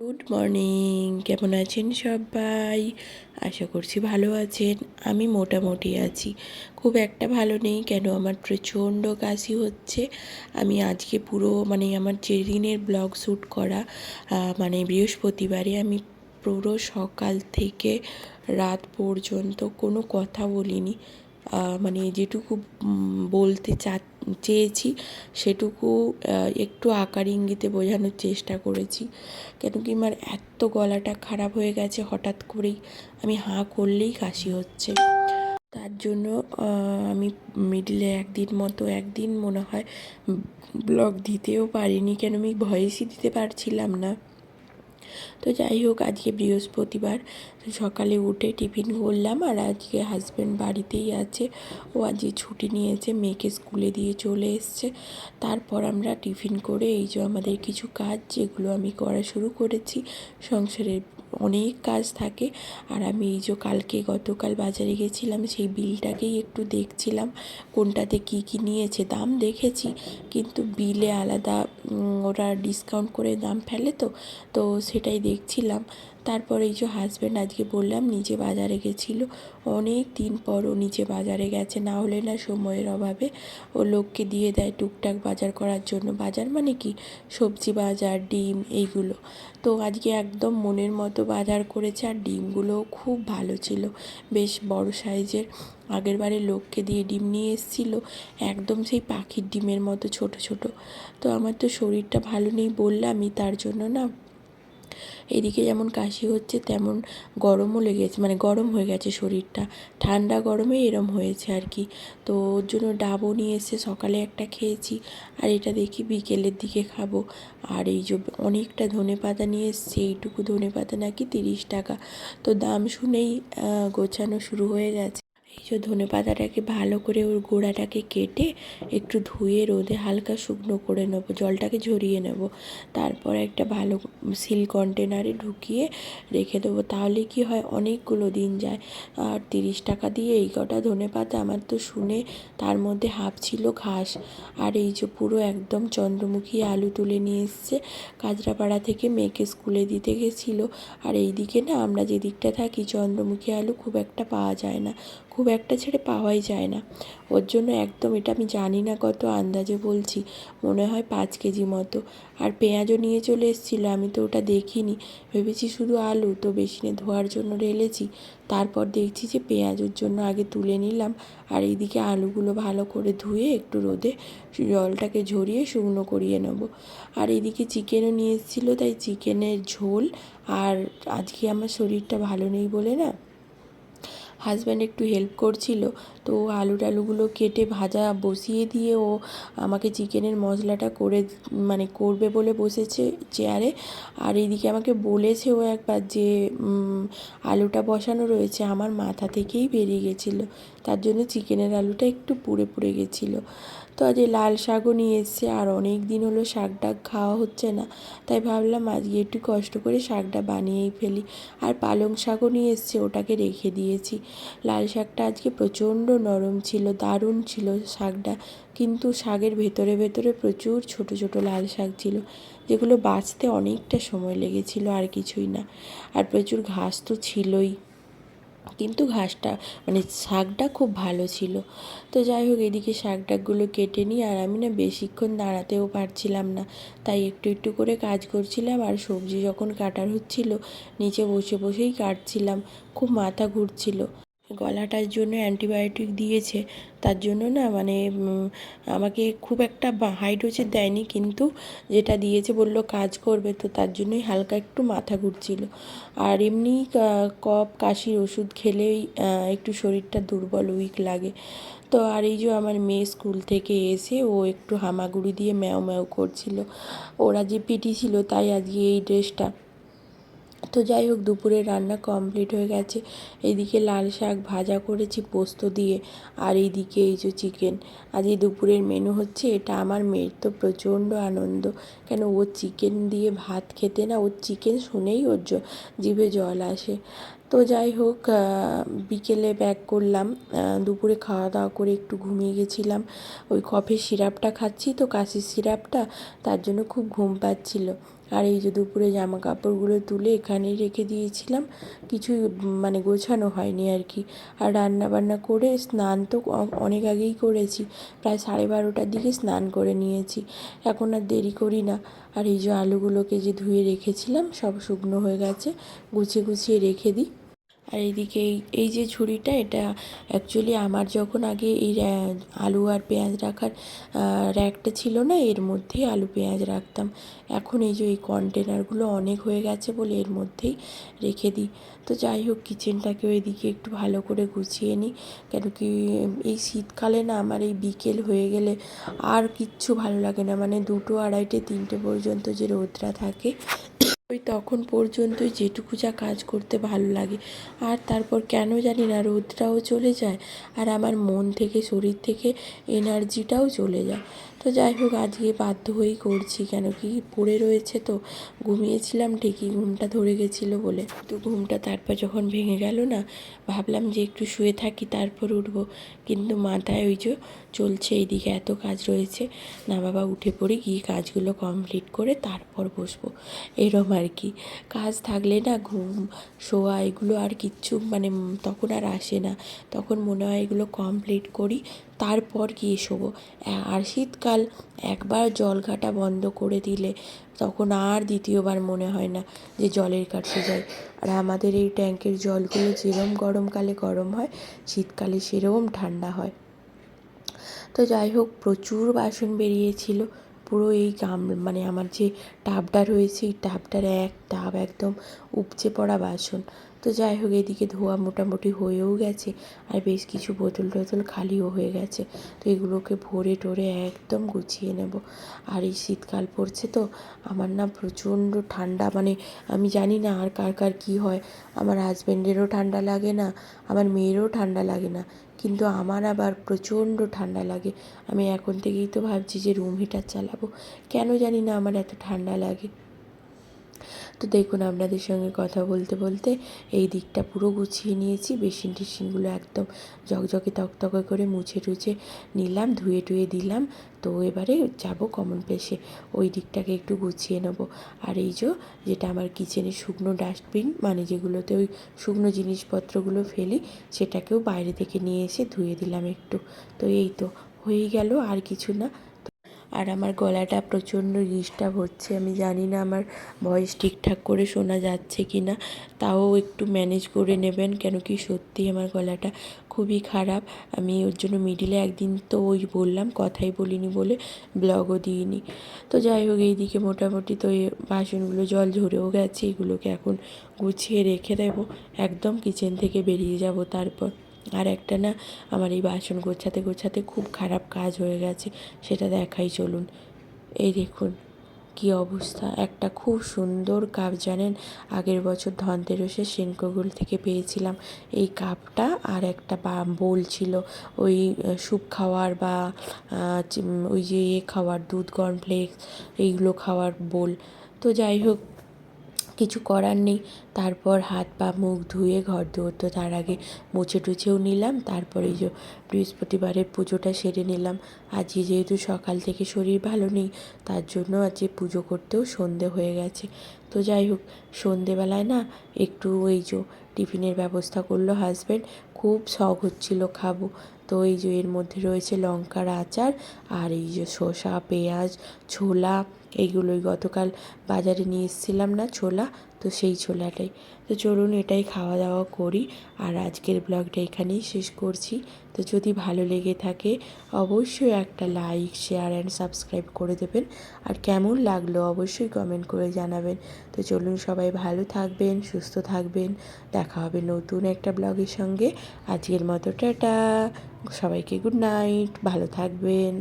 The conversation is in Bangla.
গুড মর্নিং কেমন আছেন সবাই? আশা করছি ভালো আছেন। আমি মোটামুটি আছি। খুব একটা ভালো নেই, কেন আমার প্রচণ্ড কাশি হচ্ছে। আমি আজকে পুরো মানে আমার যেদিনের ব্লগ শ্যুট করা মানে বৃহস্পতিবারে আমি পুরো সকাল থেকে রাত পর্যন্ত কোনো কথা বলিনি। মানে যেটুকু বলতে চা চেয়েছি, সেটুকু একটু আকার ইঙ্গিতে বোঝানোর চেষ্টা করেছি। কেন কি আমার এত গলাটা খারাপ হয়ে গেছে হঠাৎ করেই। আমি হাঁ করলেই কাশি হচ্ছে। তার জন্য আমি মিডলে একদিন মতো একদিন মনে হয় ব্লগ দিতেও পারিনি। কেন আমি ভয়েসই দিতে পারছিলাম না। তো যাই হোক, আজকে বৃহস্পতিবার। সকালে উঠে টিফিন করলাম আর আজকে হাজব্যান্ড বাড়িতেই আছে। ও আজকে ছুটি নিয়েছে, মেয়েকে স্কুলে দিয়ে চলে এসছে। তারপর আমরা টিফিন করে এই যে আমাদের কিছু কাজ, যেগুলো আমি করা শুরু করেছি, সংসারের অনেক কাজ থাকে। আর আমি এই যে কালকে গতকাল বাজারে গেছিলাম, সেই বিলটাকেই একটু দেখছিলাম, কোনটাতে কি কি নিয়েছে দাম দেখেছি। কিন্তু বিলে আলাদা ওরা ডিসকাউন্ট করে দাম ফেলে তো তো সেটাই দেখছিলাম। তারপর এই যে হাজব্যান্ড আজকে বললাম নিজে বাজারে গেছিল। অনেক দিন পর ও নিজে বাজারে গেছে, না হলে না সময়ের অভাবে ও লোককে দিয়ে দেয় টুকটাক বাজার করার জন্য। বাজার মানে কি? সবজি বাজার, ডিম এইগুলো। তো আজকে একদম মনের মতো বাজার করেছে আর ডিমগুলোও খুব ভালো ছিল। বেশ বড় সাইজের। আগের বারে লোককে দিয়ে ডিম নিয়ে এসেছিল। একদম সেই পাখির ডিমের মতো ছোট ছোট। তো আমার তো শরীরটা ভালো নেই বললামই তার জন্য না এদিকে যেমন কাশি হচ্ছে, তেমন গরমও লেগেছে মানে গরম হয়ে গেছে শরীরটা। ঠান্ডা গরমে এরম হয়েছে আর কি। তো ওর জন্য ডাবও নিয়ে এসে সকালে একটা খেয়েছি, আর এটা দেখি বিকেলের দিকে খাব। আর এই যে অনেকটা ধনে পাতা নিয়ে এসছে, এইটুকু ধনে পাতা নাকি তিরিশ টাকা। তো দাম শুনেই গোছানো শুরু হয়ে গেছে। এই যে ধনে পাতাটাকে ভালো করে ওর গোড়াটাকে কেটে একটু ধুয়ে রোদে হালকা শুকনো করে নেব, জলটাকে ঝরিয়ে নেব। তারপর একটা ভালো সিল কন্টেনারে ঢুকিয়ে রেখে দেবো। তাহলে কি হয়, অনেকগুলো দিন যায়। আর তিরিশ টাকা দিয়ে এই কটা ধনে পাতা আমার তো শুনে তার মধ্যে হাফ ছিল ঘাস। আর এই যে পুরো একদম চন্দ্রমুখী আলু তুলে নিয়ে এসছে কাজরাপাড়া থেকে মেয়েকে স্কুলে দিতে গেছিল। আর এই দিকে না আমরা যেদিকটা থাকি, চন্দ্রমুখী আলু খুব একটা পাওয়া যায় না। খুব একটা ছেড়ে পাওয়াই যায় না। ওর জন্য একদম এটা আমি জানি না কত আন্দাজে বলছি, মনে হয় পাঁচ কেজি মতো। আর পেঁয়াজও নিয়ে চলে এসেছিল, আমি তো ওটা দেখিনি। ভেবেছি শুধু আলু, তো বেসিনে ধোয়ার জন্য ঢেলেছি। তারপর দেখছি যে পেঁয়াজের জন্য আগে তুলে নিলাম। আর এইদিকে আলুগুলো ভালো করে ধুয়ে একটু রোদে জলটাকে ঝরিয়ে শুকনো করিয়ে নেব। আর এদিকে চিকেনও নিয়ে এসেছিল, তাই চিকেনের ঝোল। আর আজকে আমার শরীরটা ভালো নেই বলে না হাজব্যান্ড একটু হেল্প করছিল, তো আলু টালুগুলো কেটে ভাজা বসিয়ে দিয়ে ও আমাকে চিকেনের মশলাটা করে মানে করবে বলে বসেছে চেয়ারে আর এইদিকে আমাকে বলেছে ও একবার যে আলুটা বসানো রয়েছে, আমার মাথা থেকেই বেরিয়ে গেছিল। তার জন্য চিকেনের আলুটা একটু পুড়ে পুড়ে গেছিল। তো আজ লাল শাকও নিয়ে এসছে আর অনেক দিন হলো শাক টাক খাওয়া হচ্ছে না। তাই ভাবলাম আজকে একটু কষ্ট করে শাকটা বানিয়েই ফেলি। আর পালং শাকও নিয়ে এসছে, ওটাকে রেখে দিয়েছি। লাল শাকটা আজকে প্রচণ্ড নরম ছিল, দারুণ ছিল শাকটা। কিন্তু শাকের ভেতরে ভেতরে প্রচুর ছোট ছোট লাল শাক ছিল, যেগুলো বাঁচতে অনেকটা সময় লেগেছিল আর কিছুই না। আর প্রচুর ঘাস তো ছিলই। কিন্তু ঘাসটা মানে শাকটা খুব ভালো ছিল। তো যাই হোক, এদিকে শাক টাকগুলো কেটে নিই আর আমি না বেশিক্ষণ দাঁড়াতেও পারছিলাম না। তাই একটু একটু করে কাজ করছিলাম আর সবজি যখন কাটার হচ্ছিল, নিচে বসে বসেই কাটছিলাম। খুব মাথা ঘুরছিল। গলাটার জন্য অ্যান্টিবায়োটিক দিয়েছে। তার জন্য না মানে আমাকে খুব একটা হাই ডোজের দেয়নি কিন্তু যেটা দিয়েছে বলল কাজ করবে। তো তার জন্যই হালকা একটু মাথা ঘুরছিল। আর এমনি কফ, কাশির ওষুধ খেলেই একটু শরীরটা দুর্বল, উইক লাগে। তো আর এই যে আমার মেয়ে স্কুল থেকে এসে ও একটু হামাগুড়ি দিয়ে ম্যাও ম্যাও করছিল। ওরা যে পিটি ছিল তাই আজকে এই ড্রেসটা তো যাই হোক, দুপুরে রান্না কমপ্লিট হয়ে গেছে। এইদিকে লাল শাক ভাজা করেছি পোস্ত দিয়ে, আর এইদিকে এই যে চিকেন আজ এই দুপুরের মেনু হচ্ছে, এটা আমার মেয়ের তো প্রচণ্ড আনন্দ। কেন, ও চিকেন দিয়ে ভাত খেতে না ওর চিকেন শুনেই ওর জিভে জল আসে। তো যাই হোক বিকেলে ব্যাক করলাম। দুপুরে খাওয়া দাওয়া করে একটু ঘুমিয়ে গেছিলাম। ওই কফের সিরাপটা খাচ্ছি তো, কাশির সিরাপটা তার জন্য খুব ঘুম পাচ্ছিল। আর এই যে দুপুরে জামা কাপড়গুলো তুলে এখানেই রেখে দিয়েছিলাম। কিছু মানে গোছানো হয়নি আর কি। আর রান্না বান্না করে স্নান তো অনেক আগেই করেছি। প্রায় সাড়ে বারোটার দিকে স্নান করে নিয়েছি। এখন আর দেরি করি না। আর এই যে আলুগুলোকে যে ধুয়ে রেখেছিলাম, সব শুকনো হয়ে গেছে। গুছিয়ে গুছিয়ে রেখে দিই। আর এইদিকে এই যে ঝুড়িটা এটা অ্যাকচুয়ালি আমার যখন আগে এই আলু আর পেঁয়াজ রাখার র্যাকটা ছিল না, এর মধ্যেই আলু পেঁয়াজ রাখতাম। এখন এই যে এই কন্টেনারগুলো অনেক হয়ে গেছে বলে এর মধ্যেই রেখে দিই। তো যাই হোক কিচেনটাকেও এদিকে একটু ভালো করে গুছিয়ে নিই। কেন কি, এই শীতকালে না আমার এই বিকেল হয়ে গেলে আর কিচ্ছু ভালো লাগে না। মানে দুটো আড়াইটে, তিনটে পর্যন্ত যে রোদটা থাকে ওই তখন পর্যন্তই যেটুকু যা কাজ করতে ভালো লাগে। আর তারপর কেন জানি না, রোদটাও চলে যায় আর আমার মন থেকে, শরীর থেকে এনার্জিটাও চলে যায়। তো যাই হোক, আজকে বাধ্য হয়েই করছি। কেন কি পড়ে রয়েছে তো, ঘুমিয়েছিলাম, ঠিকই ঘুমটা ধরে গেছিল বলে। তো ঘুমটা তারপর যখন ভেঙে গেল না, ভাবলাম যে একটু শুয়ে থাকি, তারপর উঠবো। কিন্তু মাথায় ওই যে চলছে, এইদিকে এত কাজ রয়েছে। না বাবা, উঠে পড়ে, গিয়ে কাজগুলো কমপ্লিট করে তারপর বসবো। এরম আর কি। কাজ থাকলে না ঘুম, শোয়া, এগুলো আর কিচ্ছু মানে তখন আর আসে না। তখন মনে হয় এগুলো কমপ্লিট করি তারপর গিয়ে শোবো। আর শীতকাল একবার জল ঘাটা বন্ধ করে দিলে তখন আর দ্বিতীয়বার মনে হয় না যে জলের কাছে যাই। আর আমাদের এই ট্যাঙ্কের জলগুলো যেরম গরমকালে গরম হয়, শীতকালে সেরকম ঠান্ডা হয়। তো যাই হোক, প্রচুর বাসন বেরিয়েছিল। পুরো এই গাম মানে আমার যে টাবটা রয়েছে, এই টাবটার এক টাব একদম উপচে পড়া বাসন। তো যাই হোক, এদিকে ধোয়া মোটামুটি হয়েও গেছে আর বেশ কিছু বোতল টোতল খালিও হয়ে গেছে। তো এগুলোকে ভরে টরে একদম গুছিয়ে নেব। আর এই শীতকাল পড়ছে তো, আমার না প্রচণ্ড ঠান্ডা মানে আমি জানি না আর কার কার কী হয়। আমার হাজব্যান্ডেরও ঠান্ডা লাগে না, আমার মেয়েরও ঠান্ডা লাগে না, কিন্তু আমার আবার প্রচণ্ড ঠান্ডা লাগে। আমি এখন থেকেই তো ভাবছি যে রুম হিটার চালাবো। কেন জানি না আমার এত ঠান্ডা লাগে। তো দেখুন, আপনাদের সঙ্গে কথা বলতে বলতে এই দিকটা পুরো গুছিয়ে নিয়েছি। বেসিন টেসিনগুলো একদম ঝকঝকে তকতকে করে মুছে টুছে নিলাম, ধুয়ে টুয়ে দিলাম। তো এবারে যাব কমন প্লেসে ওই দিকটাকে একটু গুছিয়ে নেব। আর এই যে, যেটা আমার কিচেনে শুকনো ডাস্টবিন মানে যেগুলোতে ওই শুকনো জিনিসপত্রগুলো ফেলি, সেটাকেও বাইরে থেকে নিয়ে এসে ধুয়ে দিলাম একটু। তো এই তো, হয়েই গেল, আর কিছু না। আর আমার গলাটা প্রচণ্ড ডিস্টার্ব হচ্ছে, আমি জানি না আমার ভয়েস ঠিকঠাক করে শোনা যাচ্ছে কি না তাও একটু ম্যানেজ করে নেবেন, কেন কি সত্যি আমার গলাটা খুবই খারাপ। আমি ওর জন্য মিডিলে একদিন তো ওই বললাম, কথাই বলিনি বলে ব্লগও দিইনি। তো যাই হোক, এইদিকে মোটামুটি তো এই বাসনগুলো জল ঝরেও গেছে, এগুলোকে এখন গুছিয়ে রেখে দেবো, একদম কিচেন থেকে বেরিয়ে যাব তারপর। আর একটা না আমার এই বাসন গোছাতে গোছাতে খুব খারাপ কাজ হয়ে গেছে, সেটা দেখাই চলুন। এই দেখুন কী অবস্থা, একটা খুব সুন্দর কাপ জানেন, আগের বছর ধনতেরসে সেনকোগুল থেকে পেয়েছিলাম। এই কাপটা আর একটা বোল ছিল, ওই স্যুপ খাওয়ার বা ওই যে ইয়ে খাওয়ার, দুধ, কর্নফ্লেক্স, এইগুলো খাওয়ার বোল। তো যাই হোক কিছু করার নেই। তারপর হাত পা, মুখ ধুয়ে ঘর দুয়ার তো তার আগে মুছে টুছেও নিলাম। তারপরে যে বৃহস্পতিবারের পুজোটা সেরে নিলাম। আজকে যেহেতু সকাল থেকে শরীর ভালো নেই, তার জন্য আজকে পুজো করতেও সন্ধে হয়ে গেছে। তো যাই হোক, সন্ধেবেলায় না একটু ওই যে টিফিনের ব্যবস্থা করল হাজব্যান্ড খুব শখ হচ্ছিল খাব। তো এই যে এর মধ্যে রয়েছে লঙ্কার আচার আর এই যে শসা, পেঁয়াজ, ছোলা, এইগুলোই গতকাল বাজারে নিয়ে এসেছিলাম না ছোলা, তো সেই ছোলাটাই। তো চলুন এটাই খাওয়া দাওয়া করি আর আজকের ব্লগটা এখানেই শেষ করছি। তো যদি ভালো লেগে থাকে অবশ্যই একটা লাইক, শেয়ার অ্যান্ড সাবস্ক্রাইব করে দেবেন। আর কেমন লাগল অবশ্যই কমেন্ট করে জানাবেন। তো চলুন সবাই ভালো থাকবেন, সুস্থ থাকবেন। দেখা হবে নতুন একটা ব্লগের সঙ্গে। আজকের মতো টাটা। সবাইকে গুড নাইট ভালো থাকবেন।